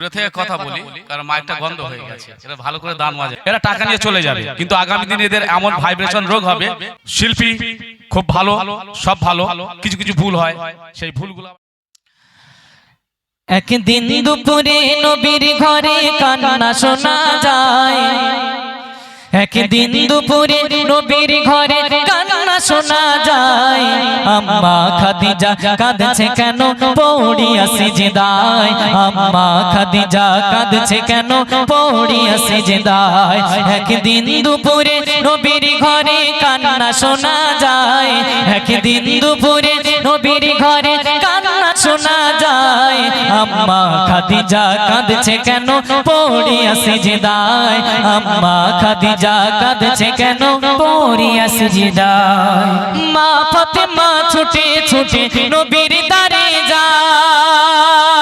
দূরে থেকে কথা বলি কারণ মাইকটা বন্ধ হয়ে গেছে। এরা ভালো করে দান বাজে। এরা টাকা নিয়ে চলে যাবে। কিন্তু আগামী দিনে এদের এমন ভাইব্রেশন রোগ হবে শিল্পী খুব ভালো সব ভালো কিছু কিছু ভুল হয় সেই ভুলগুলো একদিন দুপুরে নবীর ঘরে কান্না শোনা যায়। একদিন দুপুরে নবীর ঘরে কান্না শোনা যায়। আম্মা খাদিজা কাঁদছে কেন? পৌড়িয়া সিজদায়। আম্মা খাদিজা কাঁদছে কেন? পৌড়িয়া সিজদায়। একদিন দুপুরে নবীর ঘরে কান্না শোনা যায়। একদিন দুপুরে নবীর ঘরে শোনা যায়, আম্মা খাদিজা কাঁদছে কেন? পড়িয়া সিজদায় আম্মা খাদিজা কাঁদছে কেন? পড়িয়া সিজদায় মা ফাতেমা ছুটে ছুটে নবীর দারে যায়।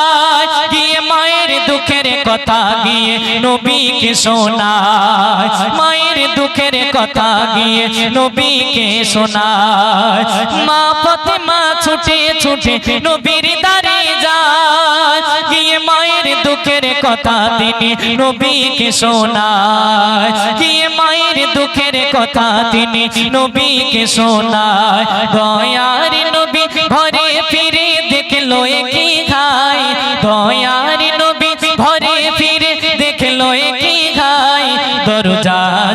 কথা গিয়ে নবীকে শোনায়। মায়ের দুঃখের কথা গিয়ে নবীকে শোনায়। মা ফাতেমা ছুটে ছুটে নবীর দারে যায়। গিয়ে মায়ের দুঃখের কথা তিনি নবীকে শোনায়। গিয়ে মায়ের দুঃখের কথা তিনি নবীকে শোনায়। দয়ার নবী ঘরে ফিরে দেখল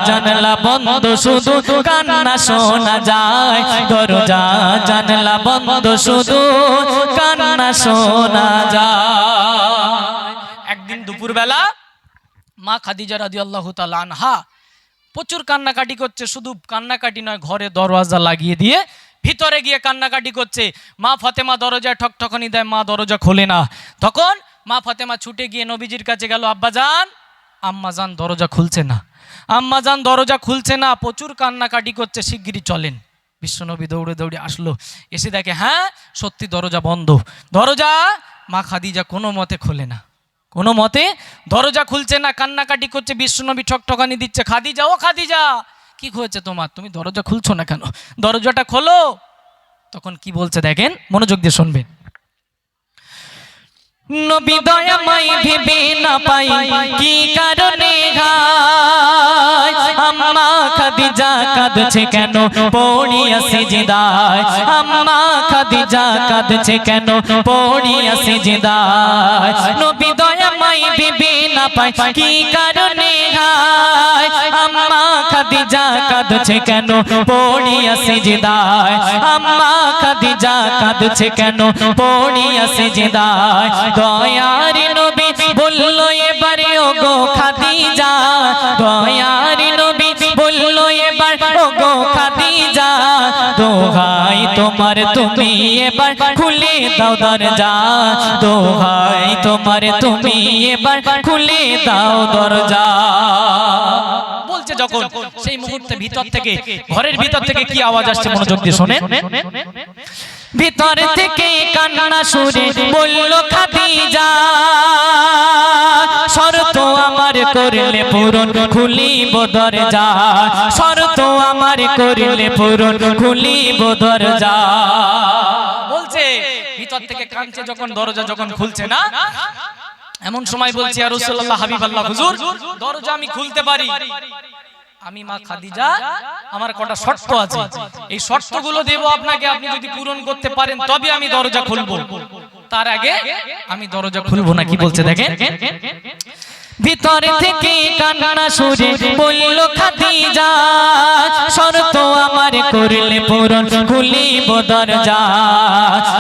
জানলা বন্ধ, শুধু কান্না শোনা যায়। দরজা জানলা বন্ধ, শুধু কান্না শোনা যায়। একদিন দুপুরবেলা মা খাদিজা রাদি আল্লাহ আনহা প্রচুর কান্নাকাটি করছে, শুধু কান্নাকাটি নয়, ঘরে দরওয়াজা লাগিয়ে দিয়ে ভিতরে গিয়ে কান্নাকাটি করছে। মা ফাতেমা দরজায় ঠকঠকানি দেয়, মা দরজা খোলে না। তখন মা ফাতেমা ছুটে গিয়ে নবীজির কাছে গেল আব্বাজান আম্মাজান দরজা খুলছে না। আম্মাজান দরজা খুলছে না, প্রচুর কান্নাকাটি করছে, শিগগিরই চলেন। বিশ্বনবী দৌড়ে দৌড়ে আসলো, এসে দেখে হ্যাঁ সত্যি দরজা বন্ধ। দরজা মা খাদিজা কোনো মতে খোলে না। কোনো মতে দরজা খুলছে না, কান্নাকাটি করছে, বিশ্বনবী ঠকঠকানি দিচ্ছে, খাদিজা, ও খাদিজা, কি হয়েছে তোমার? তুমি দরজা খুলছো না কেন? দরজাটা খোলো। তখন কি বলছে দেখেন, মনোযোগ দিয়ে শুনবেন। নবী দয়াময় ভেবে না পাই। কি কারণে আম্মা খাদিজা কাঁদছে কেন? পড়িয়া সিজদায়। আম্মা খাদিজা কাঁদছে কেন? পড়িয়া সিজদায়। নবী দয়াময় ভেবে না পাই। কি কারণে ঘায় কাঁদছে কেন? পড়িয়া সিজদায়। আম্মা খাদিজা কাঁদছে কেন? পড়িয়া সিজদায়। দয়ার নবী বলল, এবারে ও গো খাদিজা, দয়ার নবী দোহাই তোমার তুমি এবার খুলে দাও দরজা। দোহাই তোমার তুমি এবার খুলে দাও দরজা। বলছে যখন, সেই মুহূর্তে ভিতর থেকে, ঘরের ভিতর থেকে কি আওয়াজ আসছে, মনোযোগ দিয়ে শোনেন? ভিতর থেকে কান্না সুরে বলল খাদিজা শরত আমার করলে পূরণ খুলিব দরজা শরত আমার করলে পূরণ খুলিব দরজা। বলছে ভিতর থেকে কাঁদছে যখন দরজা যখন খুলছে না? এমন সময় বলছি আর রসুল্লাহ হাবিব আল্লাহ হুজুর দরজা আমি খুলতে পারি। আমি মা খাদিজা আমার কটা শর্ত আছে। এই শর্তগুলো দেব আপনাকে আপনি যদি পূরণ করতে পারেন তবে আমি দরজা খুলবো। তার আগে আমি দরজা খুলবো না কি বলছে দেখেন? ভিতর থেকে কান্না সুরে বলল খাদিজা শর্ত আমার করলে পূরণ খুলিব দরজা।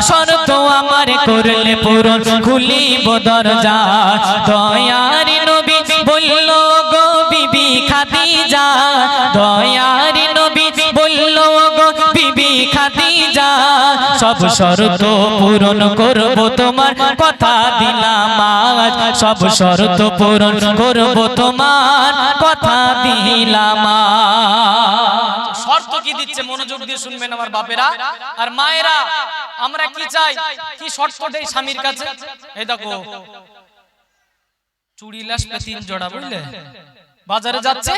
শর্ত আমার করলে পূরণ খুলিব দরজা। দয়ার দয়ার নবী বলল গো বিবি খাদিজা, সব শর্ত পূরণ করব তোমার কথা দিলাম আজ। সব শর্ত পূরণ করব তোমার কথা দিলাম শর্ত কি দিচ্ছে? মনোযোগ দিয়ে শুনবেন আমার বাপেরা। আর মায়েরা, আমরা কি চাই? কি শর্ত স্বামীর কাছে? এই দেখো, চুড়ি লাসবে তিন জোড়া, বুঝলে? বাজারে যাচ্ছে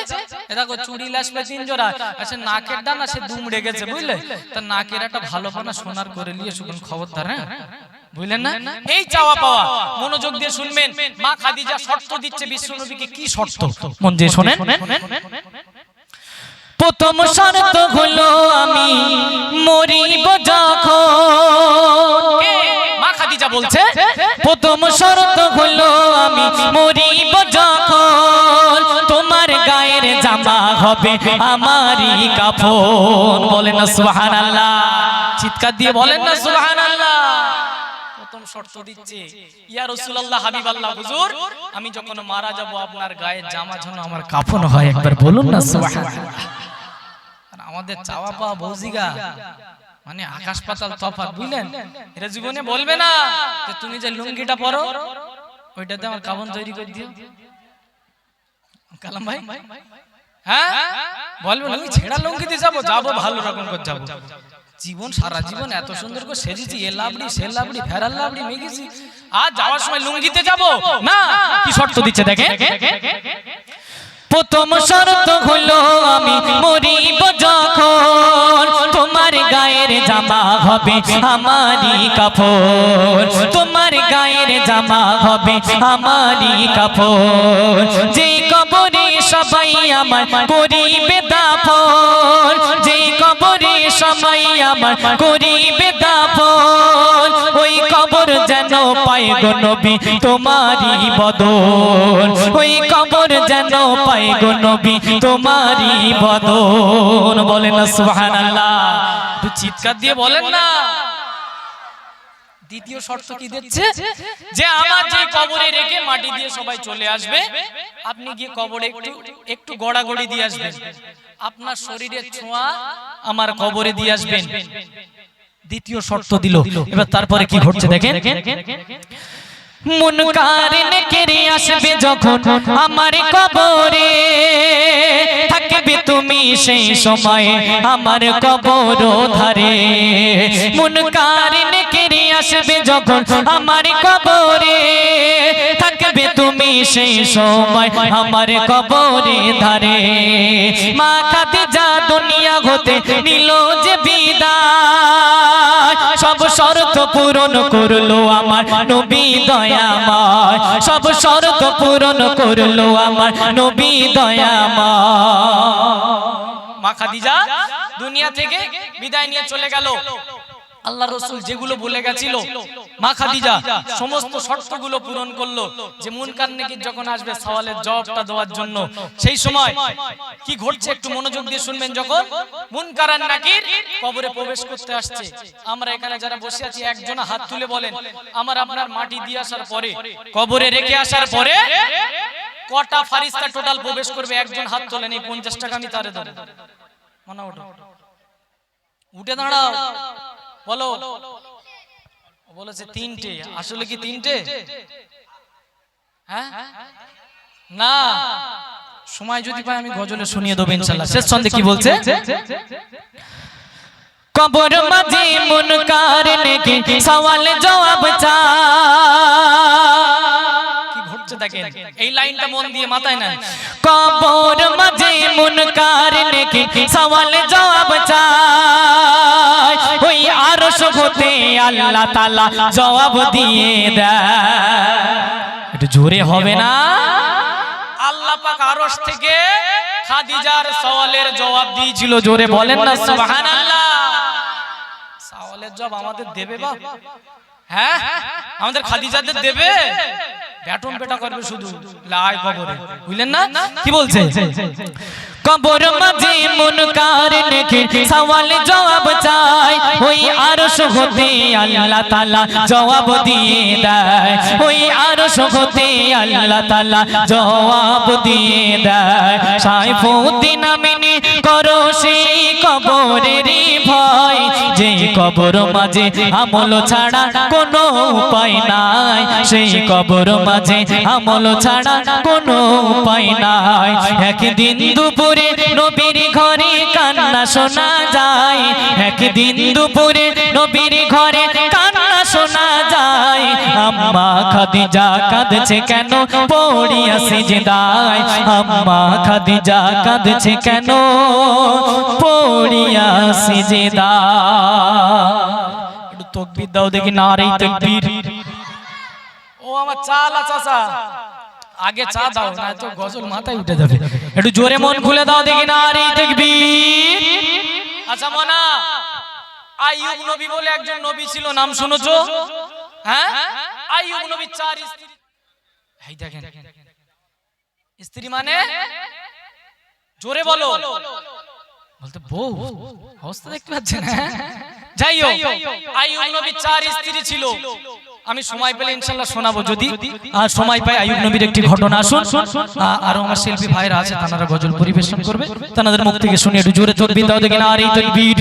দেখো চুড়ি লাসবে তিন জোড়া আচ্ছা নাকের ডানা সে দুমড়ে গেছে বুঝলে? তা নাকের একটা ভালো পানা সোনার করে নিয়ে শুকুন খবরদার হ্যাঁ? বুঝলেন না? এই চাওয়া পাওয়া মনোযোগ দিয়ে শুনবেন। মা খাদিজা শর্ত দিচ্ছে বিশ্ব নবীকে কি শর্ত? মন দিয়ে শোনেন। প্রথম শর্ত হলো আমি মরিব যখন? মা খাদিজা বলছে। প্রথম শর্ত হলো আমি মরিব হবে আমারই কাফন। বলেন না চিৎকার দিয়ে বলেন না প্রথম আমি যখন মারা যাব, আপনার গায়ের জামা যেন আমার কাফন হয়, একবার বলুন না আমাদের চাওয়া পাওয়া বৌজিগা মানে আকাশ পাতাল তফাৎ, বুঝলেন? এরা জীবনে বলবে না তুমি যে লুঙ্গিটা পরো, ওইটাতে আমার কাবন তৈরি করে দিও। কালাম ভাই ভাই ভাই? হ্যাঁ? বলবে না, আমি ছেঁড়া দিয়ে যাব যাব ভালো রকম করে যাব। জীবন সারা জীবন এত সুন্দর করে সেজেছি এ লাবড়ি সে লাবড়ি ফেরাল লাবড়ি মেগেছি। আর যাওয়ার সময় লুঙ্গিতে যাব? না কি শর্ত দিচ্ছে দেখে? প্রথম শর্ত হলো আমি মরিব যখন তোমার গায়ের জামা হবে আমারই কাপড়। তোমার গায়ের জামা হবে আমারই কাপড়। যে কবরে সবাই আমার করিবে দাফন। যে কবরে সবাই আমার করিবে দাফন। ওই কবর যেন পায় গো নবী তোমারই বদল ওই কবর যেন পায় গো নবী তোমারই বদল বলেন সুবহানাল্লাহ। একটু চিৎকার দিয়ে বলেন না। দ্বিতীয় শর্ত কি দিচ্ছে? যে আমার যে কবরে রেখে মাটি দিয়ে সবাই চলে আসবে আপনি গিয়ে কবরে একটু একটু গড়াগড়ি দিয়ে আসবেন। আপনার শরীরের ছোঁয়া আমার কবরে দিয়ে আসবেন। দ্বিতীয় শর্ত দিল। এবার তারপরে কি ঘটছে দেখেন? মুনকারিন কেড়ে আসবে যখন আমার কবরে থাকবে তুমি সেই সময়ে আমার কবর ধারে। মুনকারিন কেড়ে আসবে যখন আমার কবরে থাকবে তুমি সেই সময় আমার কবরে ধারে। মা খাদিজা দুনিয়া হতে নিল যে বিদায়। সব শর্ত পূরণ করল আমার নবী দয়াময়। সব শর্ত পূরণ করল আমার নবী দয়াময়। মা খাদিজা দুনিয়া থেকে বিদায় নিয়ে চলে গেল। আল্লাহ রসুল যেগুলো বলে গেছিল, মা খাদিজা, সমস্ত শর্তগুলো পূরণ করল যে মুনকার নাকি যখন আসবে সওয়ালের জবাবটা দেওয়ার জন্য। সেই সময় কি ঘটছে একটু মনোযোগ দিয়ে শুনবেন যখন? মুনকার নাকির কবরে প্রবেশ করতে আসছে। আমরা এখানে যারা বসে আছি, একজন হাত তুলে বলেন, আমার আপনার মাটি দিয়ে আসার পরে, কবরে রেখে আসার পরে কটা ফারিস্তা টোটাল প্রবেশ করবে? একজন হাত তোলেন, এই পঞ্চাশ টাকা আমি তারে দেবো। মানা উঠে দাঁড়াও। বলো। বলেছে তিনটে। আসলে কি তিনটে? হ্যাঁ? না। সময় যদি পাই আমি গজলে শুনিয়ে দেবো ইনশাল্লাহ। শেষ ছন্দে কি বলছে? কবর মাঝে মুনকার নেকি সওয়াল জবাব চা কি ঘটছে দেখেন? এই লাইনটা মন দিয়ে মাথায় না কবর মাঝে মুনকার নেকি সওয়াল জবাব চায়। ওই আরশ হতে আল্লাহ তাআলা জবাব দিয়ে দেয়। জোরে হবে না? আল্লাহ আরশ থেকে খাদিজার সওয়ালের জবাব দিয়েছিল, জোরে বলেন না সওয়ালের জবাব আমাদের দেবে হ্যাঁ? আমাদের খাদিজাদের দেবে? বেটা করবে শুধু। লাই বুঝলেন না? কি বলছে? কবর মাঝে মুনকার নেকি সওয়াল জবাব চাই ওই আরশ হতে আল্লাহ তাআলা জবাব দিয়ে দেয়। ওই আরশ হতে আল্লাহ তাআলা জবাব দিয়ে দেয়। সাইফুদ্দিন আমিনী করো সেই কবরের ভয়। যে কবর মাঝে আমল ছাড়া কোনো উপায় নাই। সেই কবর মাঝে আমল ছাড়া কোনো উপায় নাই। একদিন দুপুরে নবীর ঘরে কান্না শোনা যায়। একদিন দুপুরে নবীর ঘরে কান্না শোনা যায়। আম্মা খাদিজা কাঁদছে কেন? পড়িয়া সিজদায়। আম্মা খাদিজা কাঁদছে কেন? পড়িয়া সিজদায়। একটু তকবীর দাও দেখি নারে তকবীর। আমার চাল চাচা। আগে চা দাও না তো গজল মাথায় উঠে যাবে। একটু জোরে মন খুলে দাও দেখি না আর দেখবি আচ্ছা মনা আইয়ুব নবী বলে একজন নবী ছিল নাম শুনেছো? হ্যাঁ? আইয়ুব নবী চার স্ত্রী। এই দেখেন স্ত্রী মানে? জোরে বলো। বলতে বউ অবস্থা দেখতে পাচ্ছেন হ্যাঁ? যাই হোক আইয়ুব নবীর চার স্ত্রী ছিল। আমি সময় পেলে ইনশাল্লাহ শোনাবো যদি। আর সময় পাই আইয়ুব নবীর একটি ঘটনা শুন আ- আরও আমার শিল্পী ভাইরা আছে তারা গজল পরিবেশন করবে। তাদের মুখ থেকে শুনে একটু জোরে তকবীর দাও দেখি না আর এই তকবীর।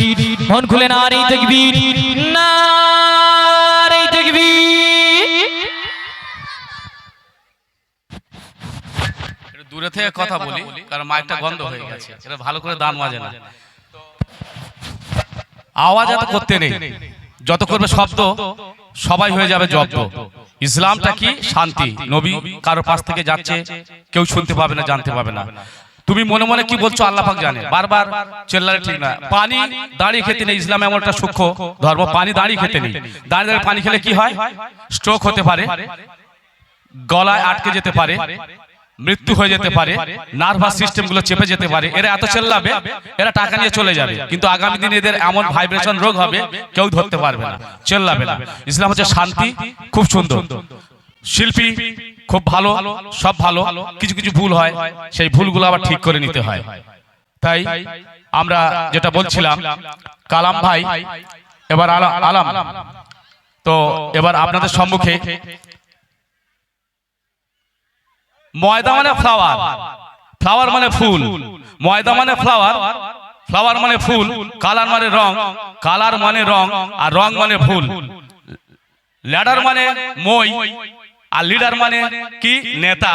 মন খুলে না আর এই তকবীর। না এই তকবীর। দূরে থেকে কথা বলি কারণ মাইকটা বন্ধ হয়ে গেছে। এটা ভালো করে দান বাজে না। আওয়াজ এত করতে নেই। যত করবে শব্দ সবাই হয়ে যাবে জব্দ। ইসলামটা কি? শান্তি। নবী কারও পাশ থেকে যাচ্ছে কেউ শুনতে পাবে না জানতে পাবে না। তুমি মনে মনে কি বলছো আল্লাহ পাক জানে? বারবার চেল্লারে ঠিক না। পানি দাঁড়িয়ে খেতে নেই ইসলাম এমন একটা সূক্ষ্ম ধর্ম পানি দাঁড়িয়ে খেতে নেই। দাঁড়িয়ে দাঁড়িয়ে পানি খেলে কি হয়? স্ট্রোক হতে পারে গলায় আটকে যেতে পারে মৃত্যু হয়ে যেতে পারে নার্ভাস সিস্টেমগুলো চেপে যেতে পারে, এরা এত চেল্লাবে, এরা টাকা নিয়ে চলে যাবে। কিন্তু আগামী দিনে এদের এমন ভাইব্রেশন রোগ হবে, কেউ ধরতে পারবে না, চেল্লাবে না। ইসলাম হচ্ছে শান্তি, খুব সুন্দর। শিল্পী খুব ভালো, সব ভালো, কিছু কিছু ভুল হয়, সেই ভুলগুলো আবার ঠিক করে নিতে হয়। তাই আমরা যেটা বলছিলাম, কালাম ভাই, এবার আলা- আলাম। তো এবার আপনাদের সম্মুখে ময়দা মানে ফ্লাওয়ার ফ্লাওয়ার মানে ফুল। ময়দা মানে ফ্লাওয়ার ফ্লাওয়ার মানে ফুল। কালার মানে রং। কালার মানে রং। আর রং মানে ফুল। ল্যাডার মানে মই। আর লিডার মানে কি? নেতা।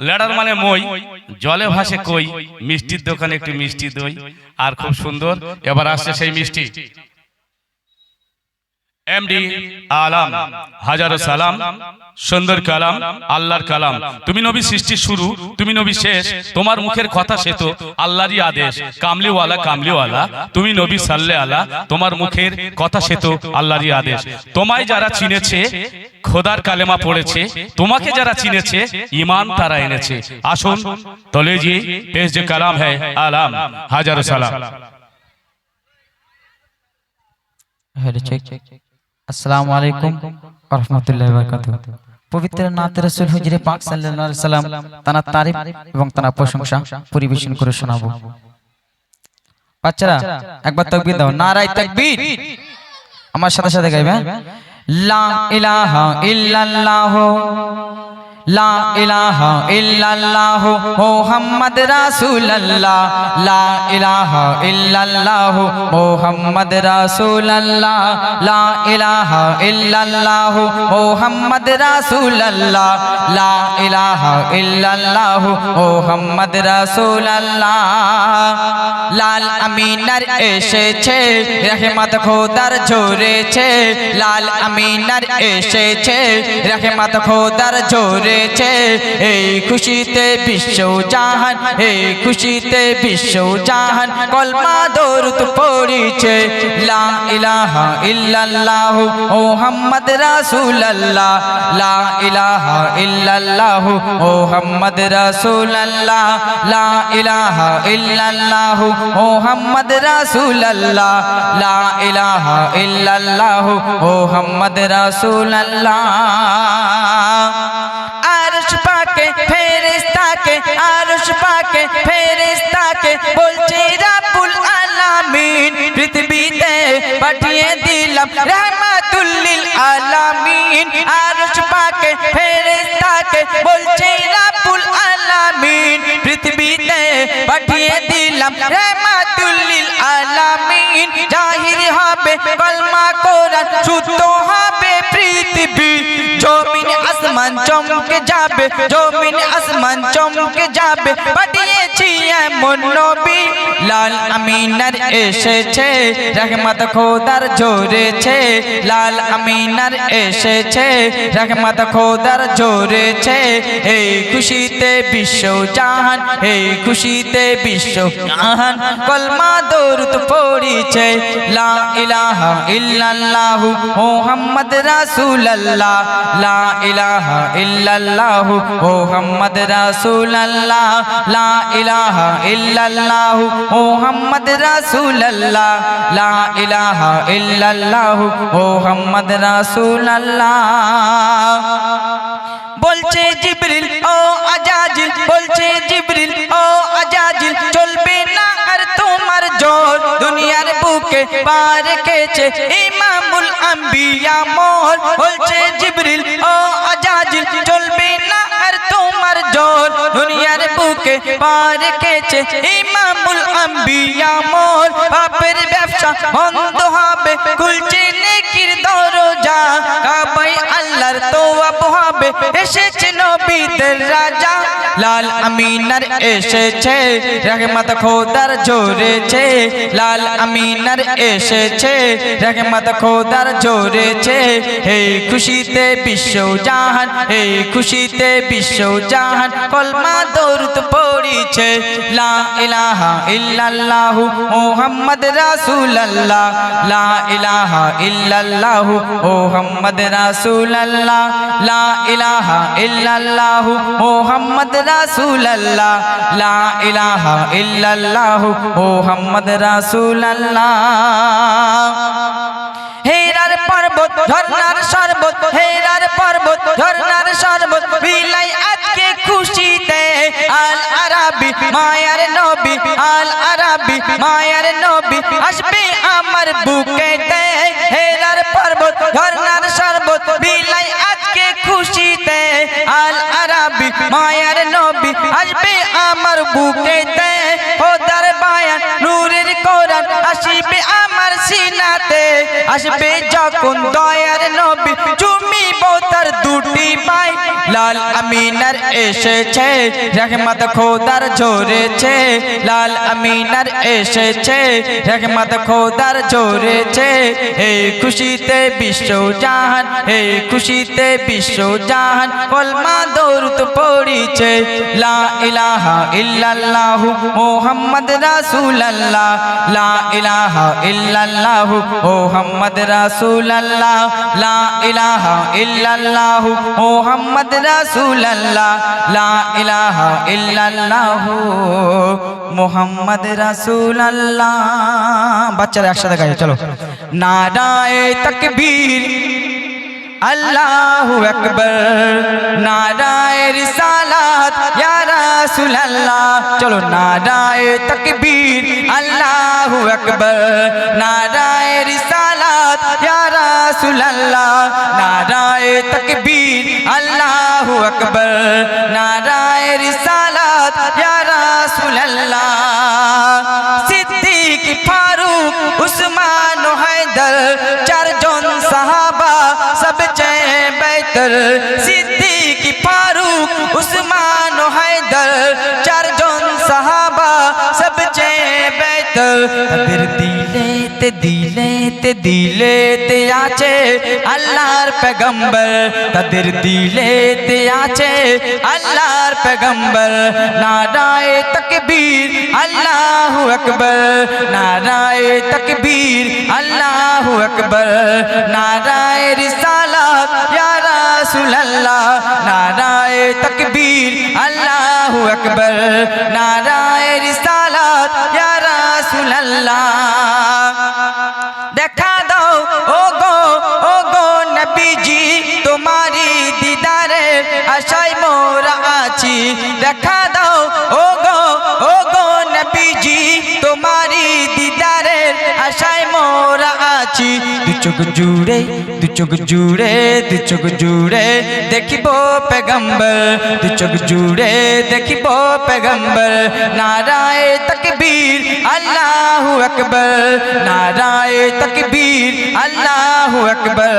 ল্যাডার মানে মই। জলে ভাসে কই। মিষ্টির দোকানে একটু মিষ্টি দই। আর খুব সুন্দর। এবার আসছে সেই মিষ্টি। এমডি আলাম হাজারো সালাম সুন্দর কালাম আল্লাহর কালাম। তুমি নবী সৃষ্টির শুরু তুমি নবী শেষ তোমার মুখের কথা সে তো আল্লাহরই আদেশ। কামলিওয়ালা কামলিওয়ালা তুমি নবী সাল্লে আলা তোমার মুখের কথা সে তো আল্লাহরই আদেশ। তোমায় যারা চিনেছে খোদার কালেমা পড়েছে তোমাকে যারা চিনেছে ইমান তারা এনেছে। আসুন তলে জি পেশ যে কালাম হ্যাঁ আলাম হাজারো সালাম। Hello check. আসসালামু আলাইকুম রহমতুল্লাহ বরকাত পবিত্র নাতে রসুল হুজরে পাক সাল্লাল্লাহু আলাইহি সাল্লাম তানা তারিফ এবং তানা প্রশংসা পরিবেশন করে শোনাবো। বাচ্চারা, একবার তাকবীর দাও। নারায়ে তাকবীর। আমার সাথে সাথে গাইবে? লা ইলাহা ইল্লাল্লাহ। লা ইলাহা ইল্লাল্লাহ মুহাম্মদ রাসূলুল্লাহ। লা ইলাহা ইল্লাল্লাহ মুহাম্মদ রাসূলুল্লাহ। লা ইলাহা ইল্লাল্লাহ মুহাম্মদ রাসূলুল্লাহ। লা ইলাহা ইল্লাল্লাহ মুহাম্মদ রাসূলুল্লাহ। লাল আমিনার এসেছে, রহমত খোদার ঝরেছে লাল আমিনার এসেছে, রহমত খোদার ঝরেছে এই খুশিতে বিশ্ব জাহান, এই খুশিতে বিশ্ব জাহান। কলমা দরুদ পড়িছে, লা ইলাহা ইল্লাল্লাহ মুহাম্মদ রাসূলুল্লাহ। লা ইলাহা ইল্লাল্লাহ মুহাম্মদ রাসূলুল্লাহ। লা ইলাহা ইল্লাল্লাহ মুহাম্মদ রাসূলুল্লাহ। লা ইলাহা ইল্লাল্লাহ মুহাম্মদ রাসূলুল্লাহ। ফেরেশতাকে আরশ পাকে ফেরেশতাকে বলছে রাব্বুল আলামিন পৃথিবীতে পাঠিয়ে দিলাম রাহমাতুল লিল আলামিন আরশ পাকে ফেরেশতাকে বলছে রাব্বুল আলামিন পৃথিবীতে পাঠিয়ে দিলাম রাহমাতুল লিল আলামিন জাহির হবে কলমা কোরআন শুদ্ধ আসমান চমকে যাবে, জমিন আসমান চমকে যাবে, পাঠিয়েছে এমন নবী। লাল আমিনার এসেছে, রহমত খোদার জোরেছে। লাল আমিনার এসেছে, রহমত খোদার জোরেছে। এই খুশিতে বিশ্ব জাহান, এই খুশিতে বিশ্ব জাহান। কলমা দরুদ পড়িছে, লা ইলাহা ইল্লাল্লাহ মুহাম্মদ রাসূলুল্লাহ। লা ইলাহা ইল্লাল্লাহ মুহাম্মদ রাসূলুল্লাহ, লা ইলাহা ইল্লাল্লাহ মুহাম্মদ রাসূলুল্লাহ, লা ইলাহা ইল্লাল্লাহ মুহাম্মদ রাসূলুল্লাহ। বলছে জিবরিল, ও আজাজিল বলছে জিবরিল। পার কেছে ইমামুল আম্বিয়া মোর। বলছে, জিবরিল, ও আজাজিল, চলবে না আর তোমার জোর। দুনিয়ার বুকে পার কেছে ইমামুল আম্বিয়া মোর। বাপের ব্যবসা বন্ধ হবে, খুলছে নেকির দরজা। কাবাই আল্লাহর তোয়াব হবে, এসেছে নবীদের রাজা। লাল আমিনার এসেছে, রহমত খোদার জোরেছে। লাল আমিনার এসেছে, রহমত খোদার জোরেছে। এই খুশিতে বিশ্ব জাহান এই খুশিতে বিশ্ব জাহান, কলমা দরুদ পড়িছে। লা ইলাহা ইল্লাল্লাহু মুহাম্মদ রাসূলুল্লাহ। লা ইলাহা ইল্লাল্লাহু মুহাম্মদ রাসূলুল্লাহ। লা ইলাহা ইল্লাল্লাহু মুহাম্মদ রাসূলুল্লাহ লা ইলাহা ইল্লাল্লাহু হেরার পর্বত ঝর্ণার হেরার পর্বত ঝর্ণার বিলাই আজকে খুশিতে আল আরাবি, মায়ার নবী, আল আরাবি, মায়ার নবী, আসবে আমার বুকেতে হেরার পর্বত, ঝর্ণার শরবত, বিলাই আজকে খুশিতে। আল আরাবি, মায়ার নবী, আসবে আমার বুকেতে খোদার বায়ান নূরের কোরআন আসবে আমার সিনাতে। আসবে যখন দয়ার নবী চুমি তার দুটি পাই লাল আমিনার এসেছে, রহমত খোদার জোরেছে। লাল আমিনার এসেছে, রহমত খোদার জোরেছে। এই খুশিতে বিশ্ব জাহান এই খুশিতে বিশ্ব জাহান, কলমা দৌড়ত পড়িছে। লা ইলাহা ইল্লাল্লাহু মুহাম্মদ রাসূলুল্লাহ। লা ইলাহা ইল্লাল্লাহু মুহাম্মদ রাসূলুল্লাহ। লা ইলাহা ইল্লাল্লাহু মুহাম্মদ রাসূলুল্লাহ, লা ইলাহা ইল্লাল্লাহু মুহাম্মদ রাসূলুল্লাহ। বাচ্চারা একসাথে গাই চলো। নারায়ে তাকবীর, আল্লাহু আকবার। নারায়ে রিসালাত চলো, নারায়ে তাকবীর, আল্লাহু আকবার। নারায়ে রিসালাত রাসূলুল্লাহ, নারায়ে তাকবীর, আল্লাহু আকবার, নারায়ে রিসালাত, ইয়া রাসূলুল্লাহ। সিদ্দিক ফারুক, উসমান হায়দার, চারজন সাহাবা সবচেয়ে বেহতর। সিদ্দিক ফারুক, উসমান হায়দার, চারজন সাহাবা সবচেয়ে বেহতর তাদের দিলেতে দিলেতে দিলেতে আছে আল্লাহর পেগম্বর। তাদের দিলেতে আছে আল্লাহর পেগম্বর। নারায়ে তকবীর, আল্লাহু আকবার। নারায়ে তকবীর, আল্লাহু আকবার। নারায়ে রিসালাত, ইয়া রাসূলুল্লাহ। নারায়ে তকবীর, আল্লাহু আকবার। নারায়ে রিসালাত রাসূলুল্লাহ দেখা দাও ও গো ও গো নবীজি, তোমারি দিদারে আশায় মোরা আছি। দেখা দাও ও গো ও গো চোখ জুড়ে, দু চোখ জুড়ে, দু চোখ জুড়ে দেখিব পেগম্বর। দু চোখ জুড়ে দেখিব পেগম্বর। নারায়ে তকবীর, আল্লাহু আকবার। নারায়ে তকবীর, আল্লাহু আকবার।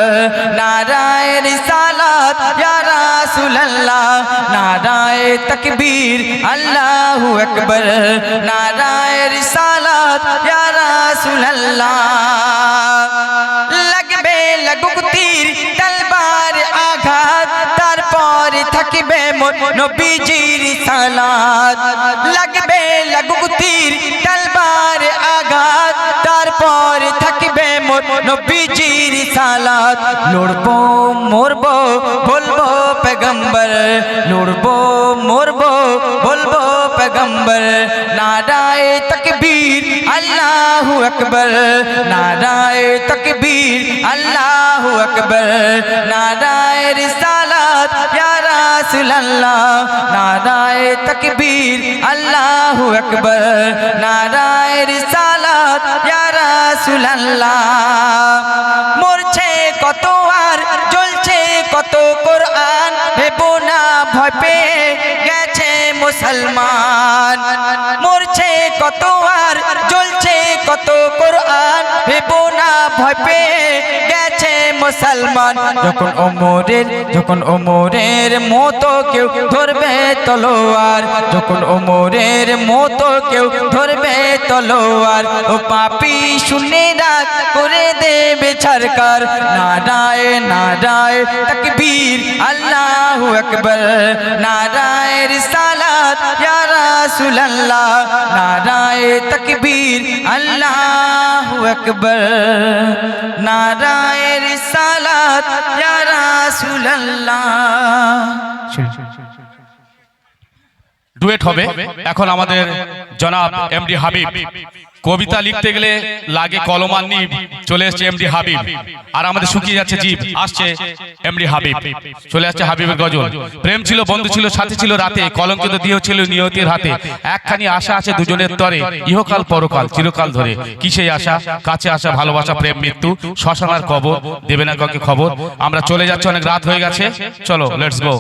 নারায়ে রিসালাত, ইয়া রাসূলুল্লাহ। নারায়ে তকবীর, আল্লাহু আকবার। নারায়ে রিসালাত, ইয়া থাকবে মোর নবীজির সালাত। লাগবে লাগুক তীর তলবার আঘাত। তারপর থাকবে মোর নবীজির সালাত। লড়বো, মরবো, বলব পেগম্বর। লড়বো, মরবো, বলব পেগম্বর। নারায়ে তকবীর, আল্লাহু আকবার। নারায়ে তকবীর, আল্লাহু আকবার। নারায়ে রিসালাত ইয়া রাসূলুল্লাহ, নারায়ে তকবীর, আল্লাহু আকবার, নারায়ে রিসালাত মরছে কত আর জ্বলছে কত কোরআন, ভেবো না ভয় পেয়ে গেছে মুসলমান। মরছে কত আর জ্বলছে কত কোরআন ভেবো ভয় গেছে মুসলমান। যখন ওমরের যখন ওমরের মতো কেউ ধরবে তলোয়ার, যখন ওমরের মতো কেউ ধরবে তলোয়ার, ও পাপি শুনে রাত করে দেবে সরকার নারায় নারায়, তকবীর, আল্লাহু আকবার। নারায় রিসালাত, ইয়া রাসূলুল্লাহ। নারায় তকবীর আল্লাহ আকবর। নারায় রিসালাত ইয়া রাসূলুল্লাহ। ডুয়েট হবে। এখন আমাদের জনাব এমডি হাবিব। কবিতা লিখতে গেলে লাগে কলম আর নিব। চলে এসছে এমডি হাবিব। আর আমাদের শুকিয়ে যাচ্ছে জীব। আসছে এমডি হাবিব। চলে আসছে হাবিবের গজল। প্রেম ছিল, বন্ধু ছিল, সাথী ছিল রাতে। কলঙ্কিত দিহ ছিল নিয়তির হাতে। একখানি আশা আছে দুজনের তরে। ইহকাল, পরকাল, চিরকাল ধরে। কিসে আশা? কাছে আসা, ভালোবাসা, প্রেম, মৃত্যু। শ্মশানার কবর দেবে না কাউকে খবর। আমরা চলে যাচ্ছি, অনেক রাত হয়ে গেছে। চলো লেটস গো